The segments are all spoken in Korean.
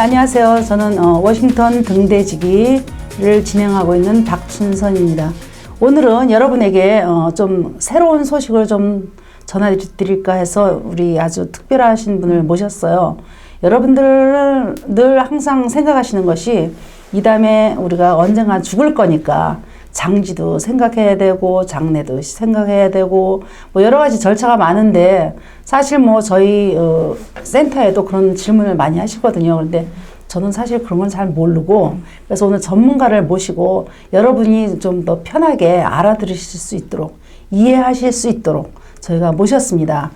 네, 안녕하세요. 저는 어, 워싱턴 등대지기를 진행하고 있는 박춘선입니다. 오늘은 여러분에게 어, 좀 새로운 소식을 좀 전해드릴까 해서 우리 아주 특별하신 분을 모셨어요. 여러분들은 늘 항상 생각하시는 것이 이 다음에 우리가 언젠가 죽을 거니까 장지도 생각해야 되고 장례도 생각해야 되고 뭐 여러 가지 절차가 많은데 사실 뭐 저희 어, 센터에도 그런 질문을 많이 하시거든요. 그런데 저는 사실 그런 건 잘 모르고 그래서 오늘 전문가를 모시고 여러분이 좀 더 편하게 알아들으실 수 있도록 이해하실 수 있도록 저희가 모셨습니다.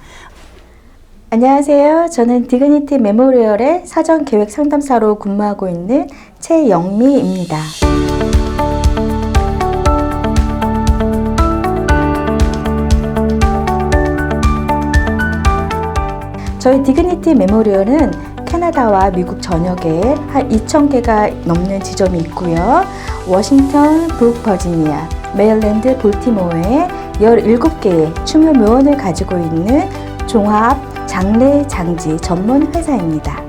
안녕하세요. 저는 디그니티 메모리얼의 사전 계획 상담사로 근무하고 있는 최영미입니다. 저희 디그니티 메모리얼은 캐나다와 미국 전역에 한 2,000개가 넘는 지점이 있고요. 워싱턴, 북버지니아, 메릴랜드, 볼티모어에 17개의 추모 묘원을 가지고 있는 종합 장례 장지 전문 회사입니다.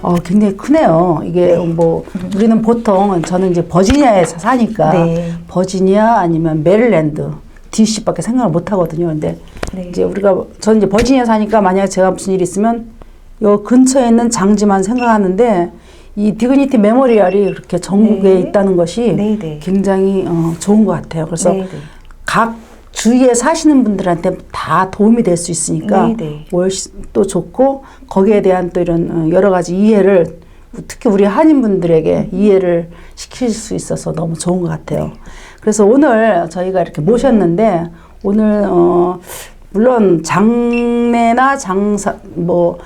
어, 굉장히 크네요. 이게 네. 뭐 우리는 보통 저는 이제 버지니아에서 사니까 네. 버지니아 아니면 메릴랜드 DC밖에 생각을 못 하거든요. 근데 네. 이제 우리가 저는 이제 버지니아 사니까 만약에 제가 무슨 일이 있으면 요 근처에 있는 장지만 생각하는데 이 디그니티 메모리얼이 그렇게 전국에 네. 있다는 것이 네, 네. 굉장히 어, 좋은 것 같아요. 그래서 네, 네. 각 주위에 사시는 분들한테 다 도움이 될 수 있으니까 네, 네. 훨씬 또 좋고 거기에 대한 또 이런 어, 여러 가지 이해를 특히 우리 한인분들에게 이해를 시킬 수 있어서 너무 좋은 것 같아요. 그래서 오늘 저희가 이렇게 모셨는데 오늘 어 물론 장례나 장사 뭐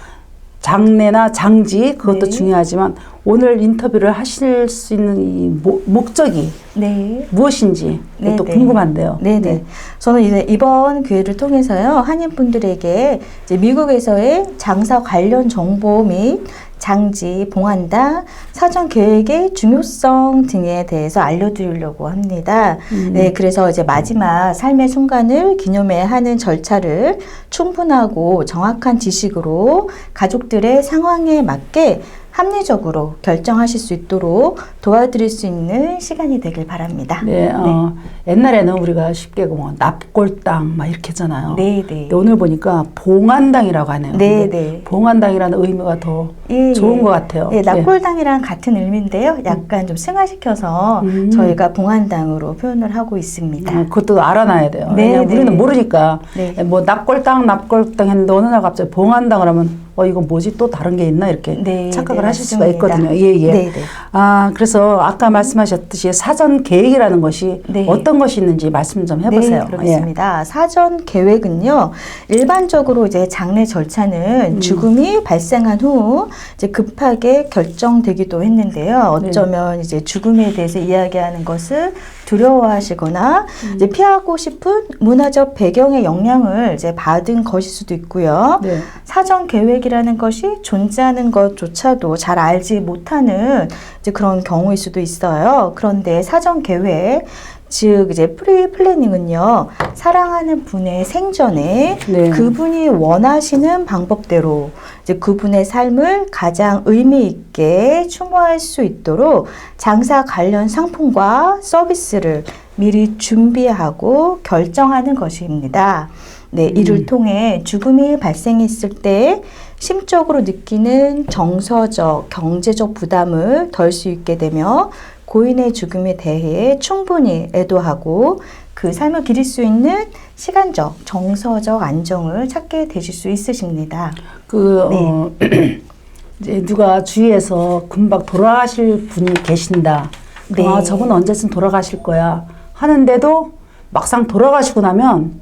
장례나 장지 그것도 네. 중요하지만 오늘 인터뷰를 하실 수 있는 이 모- 목적이 네. 무엇인지 네, 또 네. 궁금한데요. 네네. 저는 이제 이번 기회를 통해서요, 한인 분들에게 이제 미국에서의 장사 관련 정보 및 장지, 봉안당, 사전 계획의 중요성 등에 대해서 알려드리려고 합니다. 음. 네, 그래서 이제 마지막 삶의 순간을 기념해야 하는 절차를 충분하고 정확한 지식으로 가족들의 상황에 맞게 합리적으로 결정하실 수 있도록 도와드릴 수 있는 시간이 되길 바랍니다. 네, 어, 옛날에는 우리가 쉽게 뭐 납골당 막 이렇게 했잖아요. 네, 네. 근데 오늘 보니까 봉안당이라고 하네요. 네, 네. 봉안당이라는 의미가 더 예, 좋은 예. 것 같아요. 예, 납골당이랑 같은 의미인데요. 약간 좀 승화시켜서 음. 저희가 봉안당으로 표현을 하고 있습니다. 어, 그것도 알아놔야 돼요. 네, 왜냐면 네. 우리는 모르니까 네. 뭐 납골당, 납골당 했는데 어느 날 갑자기 봉안당 그러면 어 이거 뭐지 또 다른 게 있나 이렇게 네, 착각을 네, 하실 수가. 있거든요. 예, 예. 네, 네. 아 그래서 아까 말씀하셨듯이 사전 계획이라는 것이 네. 어떤 것이 있는지 말씀 좀 해보세요. 네, 그렇습니다. 사전 계획은요, 일반적으로 이제 장례 절차는 음. 죽음이 발생한 후 이제 급하게 결정되기도 했는데요. 네. 어쩌면 이제 죽음에 대해서 이야기하는 것을 두려워하시거나 음. 이제 피하고 싶은 문화적 배경의 영향을 이제 받은 것일 수도 있고요. 예. 네. 사전 계획 이라는 것이 존재하는 것조차도 잘 알지 못하는 그런 경우일 수도 있어요. 그런데 사전 계획, 즉 이제 프리 플래닝은요, 사랑하는 분의 생전에 네. 그분이 원하시는 방법대로 이제 그분의 삶을 가장 의미 있게 추모할 수 있도록 장사 관련 상품과 서비스를 미리 준비하고 결정하는 것입니다. 네, 이를 음. 통해 죽음이 발생했을 때 심적으로 느끼는 정서적, 경제적 부담을 덜 수 있게 되며 고인의 죽음에 대해 충분히 애도하고 그 삶을 기릴 수 있는 시간적, 정서적 안정을 찾게 되실 수 있으십니다. 그 네. 어, 이제 누가 주위에서 금방 돌아가실 분이 계신다. 네. 아 저분 언제쯤 돌아가실 거야 하는데도 막상 돌아가시고 나면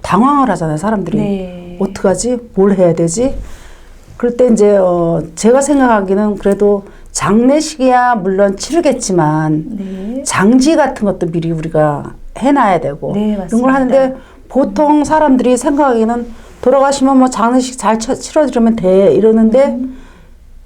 당황을 하잖아요 사람들이. 네. 어떡하지? 뭘 해야 되지? 그럴 때 이제 어, 제가 생각하기는 그래도 장례식이야 물론 치르겠지만 네. 장지 같은 것도 미리 우리가 해놔야 되고 네, 이런. 걸 하는데 보통 사람들이 생각하기는 돌아가시면 뭐 장례식 잘 쳐- 치러드리면 돼 이러는데 음.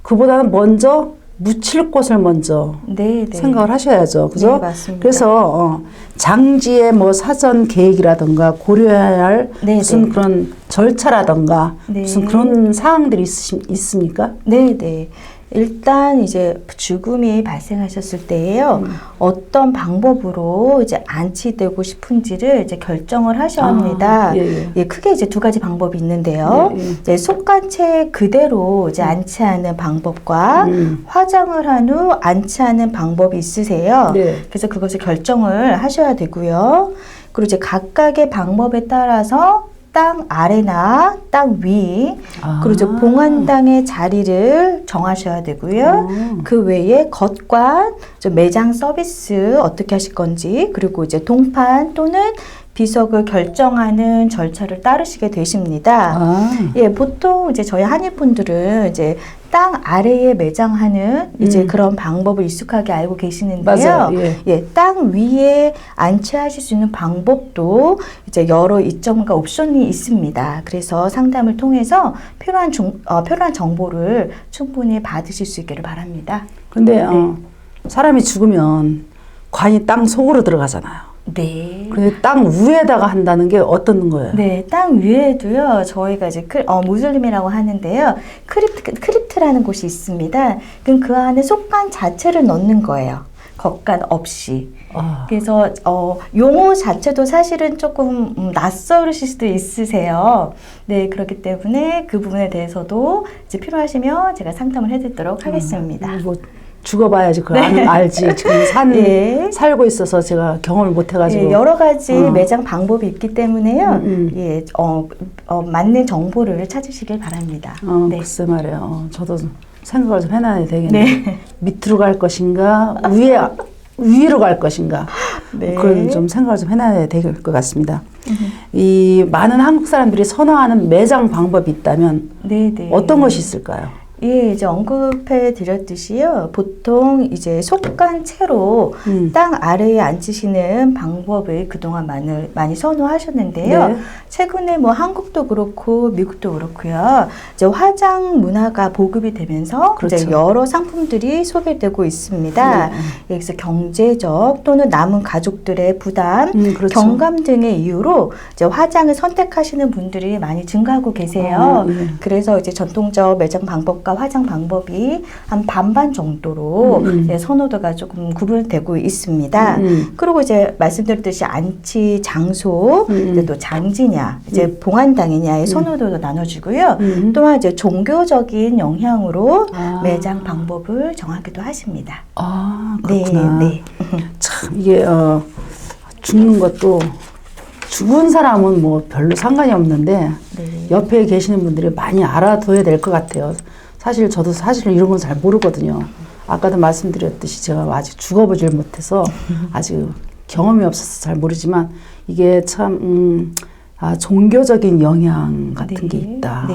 그보다는 먼저 묻힐 곳을 먼저 네, 네. 생각을 하셔야죠. 그죠? 네, 맞습니다. 그래서 어, 장지의 뭐 사전 계획이라든가 고려해야 할 네, 무슨 네. 그런 절차라든가 네. 무슨 그런 사항들이 있으시, 있습니까? 네, 네. 일단 이제 죽음이 발생하셨을 때에요. 음. 어떤 방법으로 이제 안치되고 싶은지를 이제 결정을 하셔야 합니다. 아, 예, 예. 예, 크게 이제 두 가지 방법이 있는데요. 예, 예. 이제 속간체 그대로 이제 안치하는 방법과 음. 화장을 한 후 안치하는 방법이 있으세요. 네. 그래서 그것을 결정을 하셔야 되고요. 그리고 이제 각각의 방법에 따라서 땅 아래나 땅 위, 아. 그리고 봉안당의 자리를 정하셔야 되고요. 어. 그 외에 겉관, 저 매장 서비스 어떻게 하실 건지, 그리고 이제 동판 또는 비석을 결정하는 절차를 따르시게 되십니다. 아. 예, 보통 이제 저희 한일분들은 이제 땅 아래에 매장하는 이제 음. 그런 방법을 익숙하게 알고 계시는데요. 예. 예, 땅 위에 안치하실 수 있는 방법도 이제 여러 이점과 옵션이 있습니다. 그래서 상담을 통해서 필요한 중, 어, 필요한 정보를 충분히 받으실 수 있기를 바랍니다. 근데 어, 사람이 죽으면 관이 땅 속으로 들어가잖아요. 네. 근데 땅 위에다가 한다는 게 어떤 거예요? 네, 땅 위에도요, 저희가 이제 크, 어, 무슬림이라고 하는데요, 크립트, 크립트라는 곳이 있습니다. 그럼 그 안에 속간 자체를 넣는 거예요. 겉간 없이. 아. 그래서 어, 용어 자체도 사실은 조금 음, 낯설으실 수도 있으세요. 네, 그렇기 때문에 그 부분에 대해서도 이제 필요하시면 제가 상담을 해드리도록 하겠습니다. 뭐 죽어봐야지 그걸 알- 알지. 지금 산 예. 살고 있어서 제가 경험을 못 해가지고. 예, 여러 가지 어. 매장 방법이 있기 때문에요. 음, 음. 예, 어, 어, 맞는 정보를 찾으시길 바랍니다. 어, 네. 글쎄 말이에요. 어, 저도 생각을 좀 해놔야 되겠네. 네. 밑으로 갈 것인가, 위에 위로 갈 것인가. 네. 그걸 좀 생각을 좀 해놔야 될 것 같습니다. 이 많은 한국 사람들이 선호하는 매장 방법이 있다면 네, 네. 어떤 것이 있을까요? 예, 이제 언급해 드렸듯이요. 보통 이제 속간 채로 음. 땅 아래에 앉으시는 방법을 그동안 많이, 많이 선호하셨는데요. 네. 최근에 뭐 한국도 그렇고 미국도 그렇고요. 이제 화장 문화가 보급이 되면서 이제 그렇죠. 여러 상품들이 소개되고 있습니다. 네. 여기서 경제적 또는 남은 가족들의 부담, 음, 그렇죠. 경감 등의 이유로 이제 화장을 선택하시는 분들이 많이 증가하고 계세요. 아, 예. 그래서 이제 전통적 매장 방법과 화장 방법이 한 반반 정도로 음, 음. 이제 선호도가 조금 구분되고 있습니다. 음. 그리고 이제 말씀드렸듯이 안치 장소, 음, 이제 음. 또 장지냐, 이제 봉안당이냐의 선호도도 나눠주고요. 음. 또한 이제 종교적인 영향으로 아. 매장 방법을 정하기도 하십니다. 아, 그렇구나. 네, 참 이게 어, 죽는 것도 죽은 사람은 뭐 별로 상관이 없는데 네. 옆에 계시는 분들이 많이 알아둬야 될 것 같아요. 사실 저도 사실 이런 건 잘 모르거든요. 아까도 말씀드렸듯이 제가 아직 죽어보질 못해서 아직 경험이 없어서 잘 모르지만 이게 참 음, 아, 종교적인 영향 같은 네. 게 있다. 네.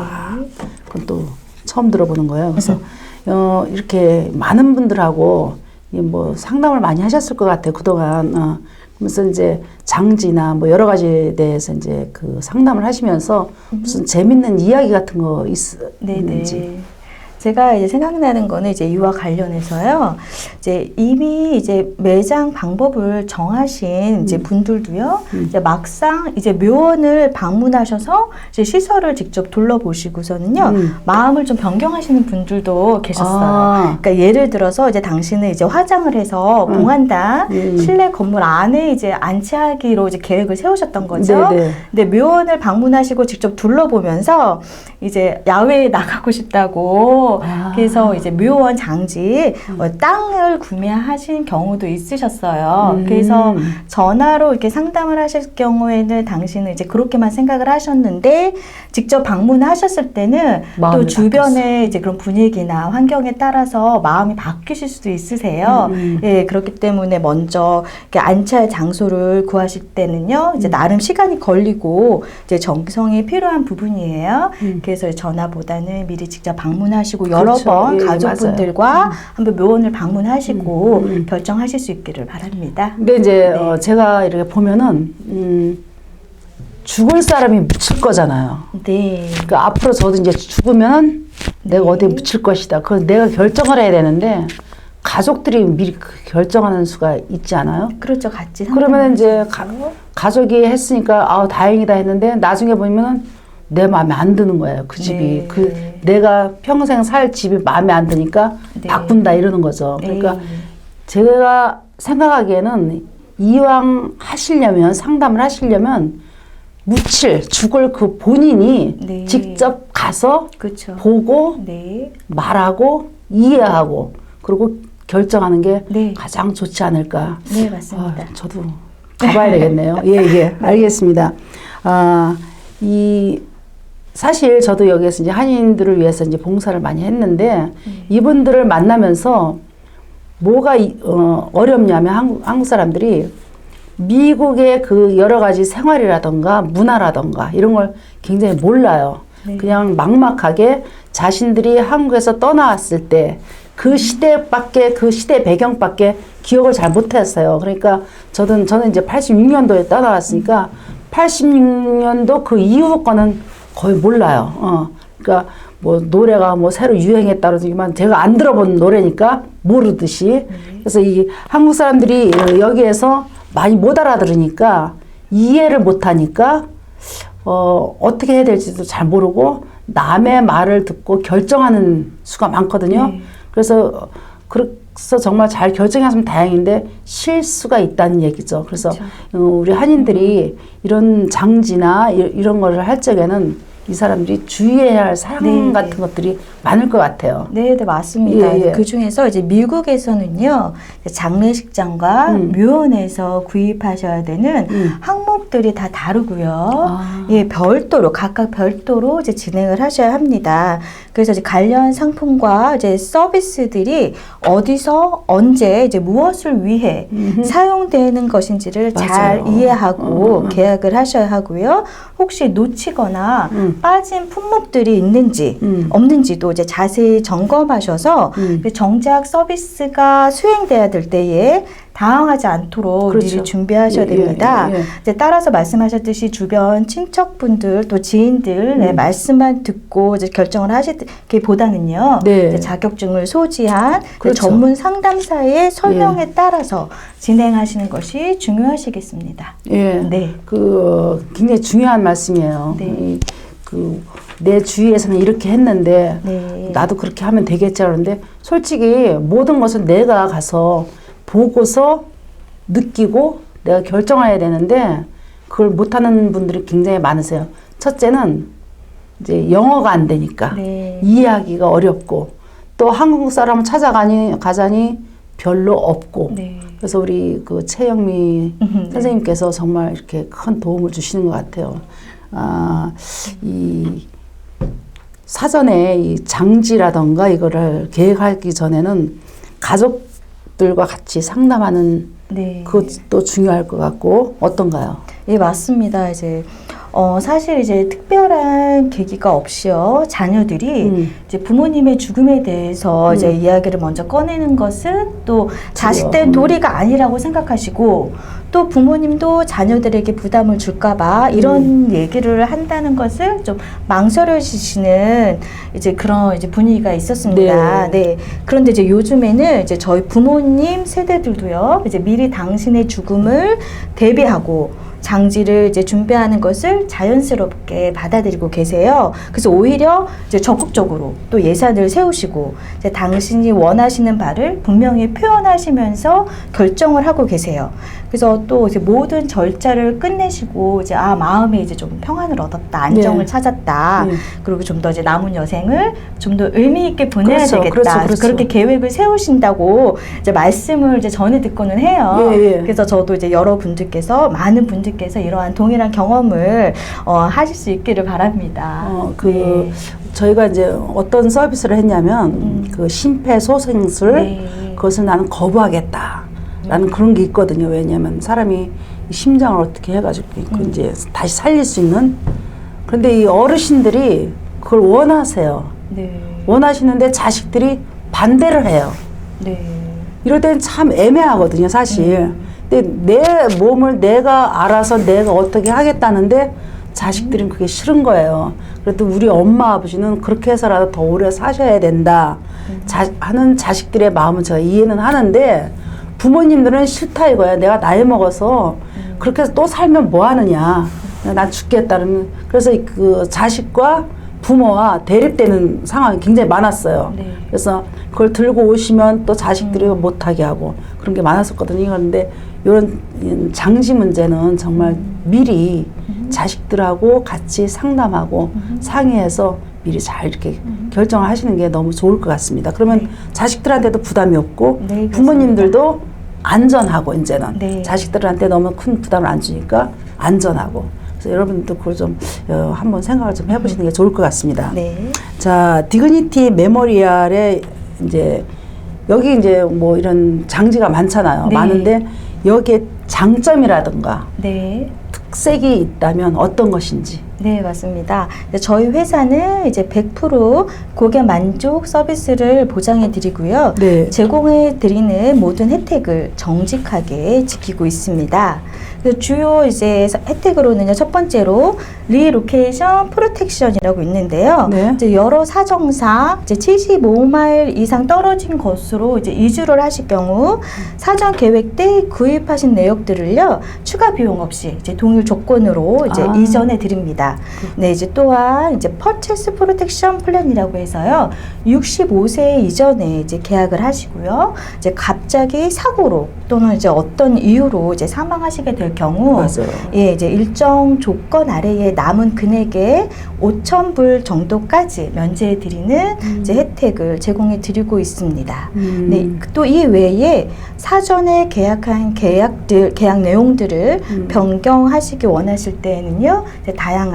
그건 또 처음 들어보는 거예요. 그래서 어, 이렇게 많은 분들하고 이뭐 상담을 많이 하셨을 것 같아요. 그동안. 어, 그러면서 이제 장지나 뭐 여러 가지에 대해서 이제 그 상담을 하시면서 무슨 재밌는 이야기 같은 거 있, 있는지. 제가 이제 생각나는 거는 이제 이와 관련해서요. 이제 이미 이제 매장 방법을 정하신 이제 분들도요. 음. 이제 막상 이제 묘원을 방문하셔서 이제 시설을 직접 둘러보시고서는요. 음. 마음을 좀 변경하시는 분들도 계셨어요. 아. 그러니까 예를 들어서 이제 당신은 이제 화장을 해서 음. 봉한다 음. 실내 건물 안에 이제 안치하기로 이제 계획을 세우셨던 거죠. 네네. 근데 묘원을 방문하시고 직접 둘러보면서 이제 야외에 나가고 싶다고 아. 그래서 이제 묘원 장지 어, 땅을 구매하신 경우도 있으셨어요. 음. 그래서 전화로 이렇게 상담을 하실 경우에는 당신은 이제 그렇게만 생각을 하셨는데 직접 방문하셨을 때는 또 주변의 이제 그런 분위기나 환경에 따라서 마음이 바뀌실 수도 있으세요. 음, 음. 예, 그렇기 때문에 먼저 이렇게 안치할 장소를 구하실 때는요, 음. 이제 나름 시간이 걸리고 이제 정성이 필요한 부분이에요. 음. 그래서 전화보다는 미리 직접 방문하시고 여러 그렇죠. 번 예, 가족분들과 한번 묘원을 방문하시고 음, 음. 결정하실 수 있기를 바랍니다. 근데 이제 네. 어, 제가 이렇게 보면은 음, 죽을 사람이 묻힐 거잖아요. 네. 그러니까 앞으로 저도 이제 죽으면 내가 어디에 묻힐 것이다. 그건 내가 결정을 해야 되는데 가족들이 미리 그 결정하는 수가 있지 않아요? 그렇죠. 같이 그러면 이제 가. 가족이 했으니까 아 다행이다 했는데 나중에 보면은 내 마음에 안 드는 거예요. 그 집이 네. 그 내가 평생 살 집이 마음에 안 드니까 네. 바꾼다 이러는 거죠. 그러니까 에이. 제가 생각하기에는 이왕 하시려면 상담을 하시려면 묻힐 죽을 그 본인이 네. 직접 가서 그렇죠. 보고 네. 말하고 이해하고 그리고 결정하는 게 네. 가장 좋지 않을까. 네, 맞습니다. 아, 저도 가봐야 되겠네요. 예, 예, 알겠습니다. 아, 이 사실 저도 여기에서 이제 한인들을 위해서 이제 봉사를 많이 했는데 이분들을 만나면서 뭐가 이- 어, 어렵냐면 한국, 한국 사람들이 미국의 그 여러 가지 생활이라던가 문화라던가 이런 걸 굉장히 몰라요. 네. 그냥 막막하게 자신들이 한국에서 떠나왔을 때 그 시대밖에 그 시대 배경밖에 기억을 잘 못했어요. 그러니까 저는 저는 이제 86년도에 떠나왔으니까 86년도 그 이후 거는 거의 몰라요. 어. 그러니까 뭐 노래가 뭐 새로 유행했다 그러지만 제가 안 들어본 노래니까 모르듯이 그래서 이 한국 사람들이 여기에서 많이 못 알아들으니까 이해를 못 하니까 어, 어떻게 해야 될지도 잘 모르고 남의 말을 듣고 결정하는 수가 많거든요. 네. 그래서 그 래서 정말 잘 결정했으면 다행인데 실수가 있다는 얘기죠. 그래서 그렇죠. 어, 우리 한인들이 이런 장지나 이- 이런 거를 할 적에는 이 사람들이 주의해야 할 사항 네, 같은 네. 것들이 많을 것 같아요. 네, 네, 맞습니다. 예, 예. 그 중에서 이제 미국에서는요, 장례식장과 음. 묘원에서 구입하셔야 되는 음. 항목들이 다 다르고요. 아. 예, 별도로, 각각 별도로 이제 진행을 하셔야 합니다. 그래서 이제 관련 상품과 이제 서비스들이 어디서, 언제, 이제 무엇을 위해 음흠. 사용되는 것인지를 잘 맞아요. 이해하고 음, 음. 계약을 하셔야 하고요. 혹시 놓치거나 음. 빠진 품목들이 있는지 음. 없는지도 이제 자세히 점검하셔서 음. 그 정작 서비스가 수행돼야 될 때에 당황하지 않도록 그렇죠. 미리 준비하셔야 예, 예, 됩니다. 예, 예. 이제 따라서 말씀하셨듯이 주변 친척분들 또 지인들 네, 음. 말씀만 듣고 이제 결정을 하시기보다는요. 네. 자격증을 소지한 이제 그렇죠. 전문 상담사의 설명에 따라서 진행하시는 것이 중요하시겠습니다. 예. 네. 그 굉장히 중요한 말씀이에요. 네. 그 내 주위에서는 이렇게 했는데 네. 나도 그렇게 하면 되겠지 하는데 솔직히 모든 것은 내가 가서 보고서 느끼고 내가 결정해야 되는데 그걸 못하는 분들이 굉장히 많으세요. 첫째는 이제 영어가 안 되니까 네. 이해하기가 어렵고 또 한국 사람을 찾아가니 가자니 별로 없고 네. 그래서 우리 그 최영미 네. 선생님께서 정말 이렇게 큰 도움을 주시는 것 같아요. 아, 이 사전에 이 장지라던가 이거를 계획하기 전에는 가족들과 같이 상담하는 네. 그것도 중요할 것 같고 어떤가요? 예, 맞습니다. 이제 어 사실 이제 특별한 계기가 없이요 자녀들이 음. 이제 부모님의 죽음에 대해서 음. 이제 이야기를 먼저 꺼내는 것은 또 자식된 음. 도리가 아니라고 생각하시고 또 부모님도 자녀들에게 부담을 줄까봐 이런 음. 얘기를 한다는 것을 좀 망설여지시는 이제 그런 이제 분위기가 있었습니다. 네. 네. 그런데 이제 요즘에는 이제 저희 부모님 세대들도요, 이제 미리 당신의 죽음을 대비하고 장지를 이제 준비하는 것을 자연스럽게 받아들이고 계세요. 그래서 오히려 이제 적극적으로 또 예산을 세우시고 이제 당신이 원하시는 바를 분명히 표현하시면서 결정을 하고 계세요. 그래서 또 이제 모든 절차를 끝내시고 이제 아 마음에 이제 좀 평안을 얻었다, 안정을 네. 찾았다. 네. 그리고 좀 더 이제 남은 여생을 좀 더 의미 있게 보내야 그렇죠, 되겠다. 그렇죠, 그렇죠. 그렇게 계획을 세우신다고 이제 말씀을 이제 전해 듣고는 해요. 예, 예. 그래서 저도 이제 여러분들께서 많은 분들께서 이러한 동일한 경험을 어, 하실 수 있기를 바랍니다. 어, 그 네. 저희가 이제 어떤 서비스를 했냐면 음. 그 심폐소생술 네. 그것을 나는 거부하겠다. 라는 그런 게 있거든요. 왜냐하면 사람이 이 심장을 어떻게 해가지고 그 음. 이제 다시 살릴 수 있는. 그런데 이 어르신들이 그걸 원하세요. 네. 원하시는데 자식들이 반대를 해요. 네. 이럴 때는 참 애매하거든요, 사실. 음. 근데 내 몸을 내가 알아서 내가 어떻게 하겠다는데 자식들은 그게 싫은 거예요. 그래도 우리 엄마 아버지는 그렇게 해서라도 더 오래 사셔야 된다. 자, 하는 자식들의 마음은 제가 이해는 하는데 부모님들은 싫다 이거야. 내가 나이 먹어서 그렇게 해서 또 살면 뭐 하느냐. 난 죽겠다는 그래서 그 자식과 부모와 대립되는 상황이 굉장히 많았어요. 네. 그래서 그걸 들고 오시면 또 자식들이 못하게 하고 그런 게 많았었거든요. 그런데 이런 장지 문제는 정말 미리 자식들하고 같이 상담하고 상의해서 미리 잘 이렇게 결정을 하시는 게 너무 좋을 것 같습니다. 그러면 네. 자식들한테도 부담이 없고 네, 부모님들도 안전하고 이제는 네. 자식들한테 너무 큰 부담을 안 주니까 안전하고 그래서 여러분도 그걸 좀 어, 한번 생각을 좀 해보시는 게 좋을 것 같습니다. 네. 자, 디그니티 메모리알에 이제 여기 이제 뭐 이런 장지가 많잖아요. 네. 많은데 여기에 장점이라든가 네. 특색이 있다면 어떤 것인지. 네, 맞습니다. 저희 회사는 이제 100% 고객 만족 서비스를 보장해 드리고요. 네. 제공해 드리는 모든 혜택을 정직하게 지키고 있습니다. 주요 이제 혜택으로는요, 첫 번째로 리로케이션 프로텍션이라고 있는데요. 네. 이제 여러 사정상 이제 75마일 이상 떨어진 곳으로 이제 이주를 하실 경우 사전 계획 때 구입하신 내역들을요 추가 비용 없이 이제 동일 조건으로 이제 아. 이전해 드립니다. 네, 이제 또한 이제 퍼체스 프로텍션 플랜이라고 해서요 65세 이전에 이제 계약을 하시고요 이제 갑자기 사고로 또는 이제 어떤 이유로 이제 사망하시게 될 경우 맞아요. 예, 이제 일정 조건 아래에 남은 금액의 5천 불 정도까지 면제해 드리는 이제 혜택을 제공해 드리고 있습니다. 음. 네, 또 이 외에 사전에 계약한 계약들 계약 내용들을 음. 변경하시기 원하실 때에는요, 이제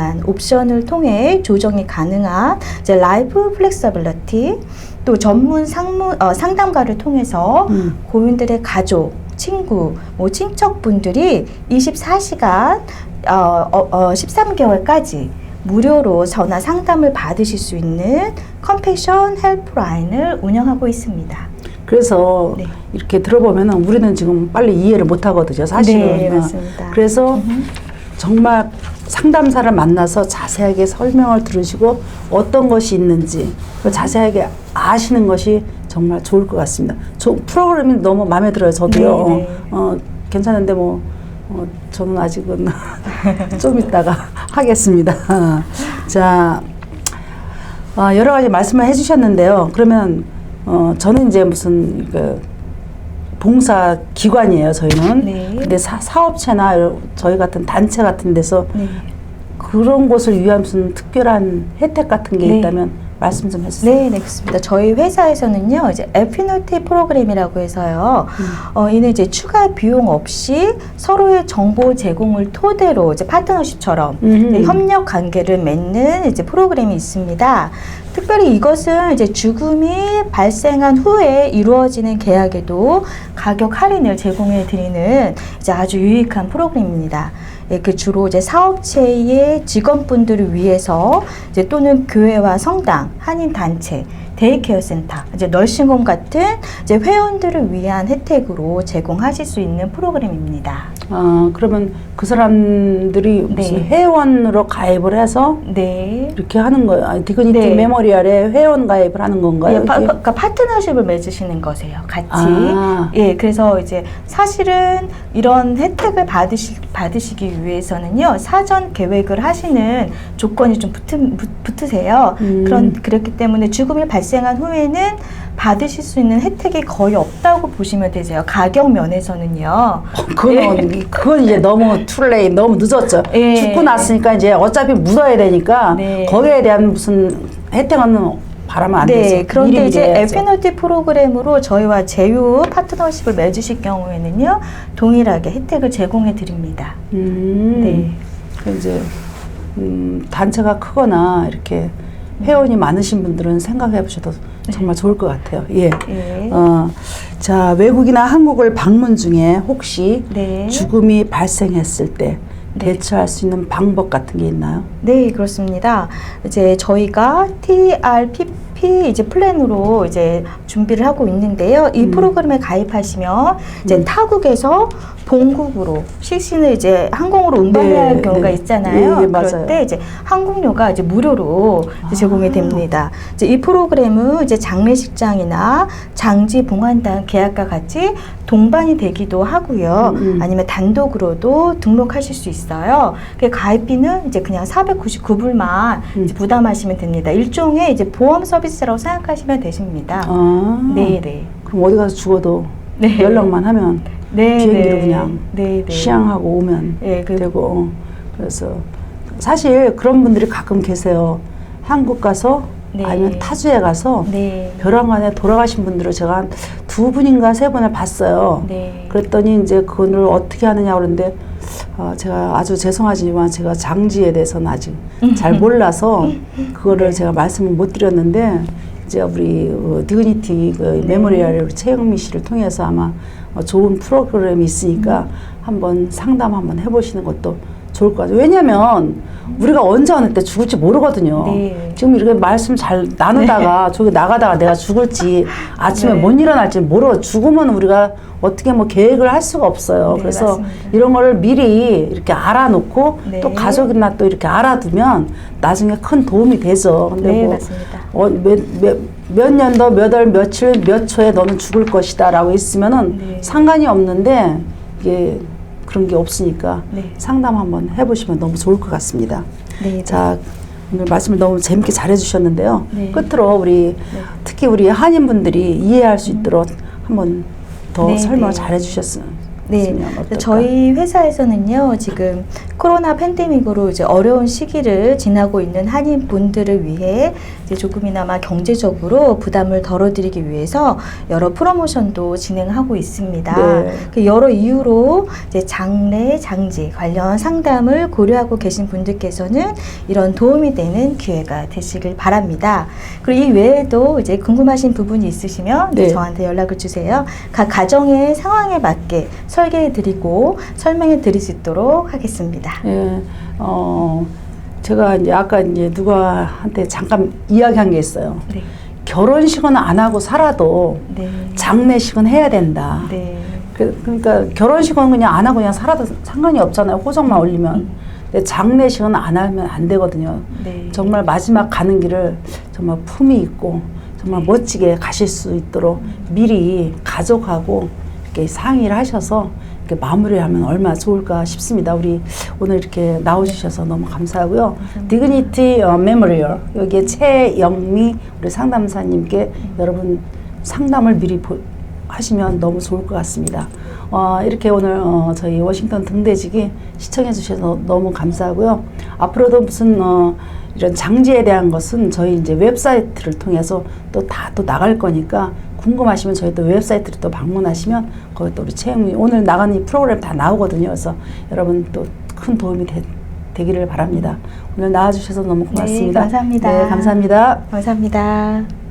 다양한 옵션을 통해 조정이 가능한 이제 라이프 플렉서빌리티 또 전문 상무 어, 상담가를 통해서 음. 고인들의 가족, 친구, 뭐 친척분들이 24시간 어, 어, 어, 13개월까지 무료로 전화 상담을 받으실 수 있는 컴패션 헬프라인을 운영하고 있습니다. 그래서 네. 이렇게 들어보면 우리는 지금 빨리 이해를 못 하거든요. 사실은. 네, 어. 맞습니다. 그래서 정말 상담사를 만나서 자세하게 설명을 들으시고 어떤 것이 있는지 그 자세하게 아시는 것이 정말 좋을 것 같습니다. 저 프로그램이 너무 마음에 들어요. 저도요. 네, 네. 어, 괜찮은데 뭐 어, 저는 아직은 좀 이따가 하겠습니다. 자, 어, 여러 가지 말씀을 해주셨는데요. 그러면 어, 저는 이제 무슨 그 봉사 기관이에요. 저희는. 네. 근데 사, 사업체나 저희 같은 단체 같은 데서 네. 그런 곳을 위한 무슨 특별한 혜택 같은 게 네. 있다면 말씀 좀 해주세요. 네, 네, 그렇습니다. 저희 회사에서는요, 이제 에피노티 프로그램이라고 해서요, 어, 이는 이제 추가 비용 없이 서로의 정보 제공을 토대로 이제 파트너십처럼. 이제 협력 관계를 맺는 이제 프로그램이 있습니다. 특별히 이것은 이제 죽음이 발생한 후에 이루어지는 계약에도 가격 할인을 제공해 드리는 이제 아주 유익한 프로그램입니다. 예, 그 주로 이제 사업체의 직원분들을 위해서 이제 또는 교회와 성당, 한인 단체, 데이케어 센터, 이제 널싱홈 같은 이제 회원들을 위한 혜택으로 제공하실 수 있는 프로그램입니다. 어, 그러면 그 사람들이 무슨 네. 회원으로 가입을 해서 네. 이렇게 하는 거예요. 아니, 디그니티 네. 메모리알에 회원 가입을 하는 건가요? 예, 파, 이게? 그러니까 파트너십을 맺으시는 거세요. 같이. 아. 예, 그래서 이제 사실은 이런 혜택을 받으시, 받으시기 위해서는요, 사전 계획을 하시는 조건이 좀 붙은, 붙, 붙으세요. 음. 그런, 그렇기 때문에 죽음이 발생한 후에는 받으실 수 있는 혜택이 거의 없다고 보시면 되세요. 가격 면에서는요. 그건, 그건 이제 너무 툴레이 너무 늦었죠. 예. 죽고 났으니까 이제 어차피 묻어야 되니까 네. 거기에 대한 무슨 혜택은 바라면 안 되죠. 네, 그런데 미리 이제. 에피노티 프로그램으로 저희와 제휴 파트너십을 맺으실 경우에는요, 동일하게 혜택을 제공해 드립니다. 음, 네. 그 이제 음, 단체가 크거나 이렇게 회원이 많으신 분들은 생각해 보셔도 정말 좋을 것 같아요. 예. 예. 어, 자 외국이나 한국을 방문 중에 혹시 네. 죽음이 발생했을 때 네. 대처할 수 있는 방법 같은 게 있나요? 네, 그렇습니다. 이제 저희가 TRPP 이제 플랜으로 이제 준비를 하고 있는데요. 이 음. 프로그램에 가입하시면 이제 음. 타국에서 본국으로 시신을 이제 항공으로 운반해야 네, 할 경우가 네. 있잖아요. 예, 예, 맞아요. 그럴 때 이제 항공료가 이제 무료로 이제 제공이 아. 됩니다. 이제 이 프로그램은 이제 장례식장이나 장지 봉안단 계약과 같이 동반이 되기도 하고요. 음, 음. 아니면 단독으로도 등록하실 수 있어요. 그 가입비는 이제 그냥 499불만 음. 부담하시면 됩니다. 일종의 이제 보험 서비스라고 생각하시면 되십니다. 아, 네, 네. 그럼 어디 가서 죽어도 네. 연락만 하면 네, 비행기로 네. 그냥 네, 네. 시향하고 오면 예, 그 되고 어. 그래서 사실 그런 분들이 가끔 계세요. 한국 가서 네. 아니면 타주에 가서 네. 벼랑간에 돌아가신 분들을 제가 한 두 분인가 세 분을 봤어요. 네. 그랬더니 이제 그걸 어떻게 하느냐 그러는데 아, 제가 아주 죄송하지만 제가 장지에 대해서는 아직 잘 몰라서 그거를 제가 말씀을 못 드렸는데 이제 우리 어, 디그니티 그 메모리얼 최영미 씨를 통해서 아마 어, 좋은 프로그램이 있으니까 한번 상담 한번 해보시는 것도 좋을 것 같아요. 왜냐하면 우리가 언제 어느 때 죽을지 모르거든요. 네. 지금 이렇게 말씀 잘 나누다가 저기 나가다가 내가 죽을지 아침에 네. 못 일어날지 모르고 죽으면 우리가 어떻게 뭐 계획을 할 수가 없어요. 네, 그래서 맞습니다. 이런 거를 미리 이렇게 알아놓고 네. 또 가족이나 또 이렇게 알아두면 나중에 큰 도움이 되죠. 근데 네, 뭐 맞습니다. 어, 몇, 몇, 몇 년도, 몇 월, 며칠, 몇 초에 너는 죽을 것이다 라고 있으면은 네. 상관이 없는데 이게 그런 게 없으니까 네. 상담 한번 해보시면 너무 좋을 것 같습니다. 네. 자, 오늘 말씀을 너무 재밌게 잘 해주셨는데요. 네. 끝으로 우리 특히 우리 한인분들이 이해할 수 있도록 한번 더 네, 설명을 네. 잘 해주셨으면 네? 저희 회사에서는요, 지금 코로나 팬데믹으로 이제 어려운 시기를 지나고 있는 한인 분들을 위해 이제 조금이나마 경제적으로 부담을 덜어드리기 위해서 여러 프로모션도 진행하고 있습니다. 네. 그 여러 이유로 이제 장례, 장지 관련 상담을 고려하고 계신 분들께서는 이런 도움이 되는 기회가 되시길 바랍니다. 그리고 이 외에도 이제 궁금하신 부분이 있으시면 이제 네. 저한테 연락을 주세요. 각 가정의 상황에 맞게 설계해 드리고 설명해 드릴 수 있도록 하겠습니다. 예, 어, 제가 이제 아까 이제 누가한테 잠깐 이야기한 게 있어요. 네. 결혼식은 안 하고 살아도 네. 장례식은 해야 된다. 네. 그, 그러니까 결혼식은 그냥 안 하고 그냥 살아도 상관이 없잖아요. 호적만 올리면. 근데 장례식은 안 하면 안 되거든요. 네. 정말 마지막 가는 길을 정말 품위 있고 정말 멋지게 가실 수 있도록 미리 가족하고 이렇게 상의를 하셔서 이렇게 마무리를 하면 얼마나 좋을까 싶습니다. 우리 오늘 이렇게 나오주셔서 너무 감사하고요. 디그니티 어, 메모리얼 여기에 최영미 우리 상담사님께 여러분 상담을 미리 보, 하시면 너무 좋을 것 같습니다. 어, 이렇게 오늘 어, 저희 워싱턴 등대지기 시청해 주셔서 너무 감사하고요. 앞으로도 무슨 어, 이런 장지에 대한 것은 저희 이제 웹사이트를 통해서 또 다또 나갈 거니까 궁금하시면 저희 또 웹사이트를 또 방문하시면 거기 또 우리 채용이 오늘 나가는 이 프로그램 다 나오거든요. 그래서 여러분 또 큰 도움이 되, 되기를 바랍니다. 오늘 나와주셔서 너무 고맙습니다. 감사합니다. 네, 감사합니다. 감사합니다.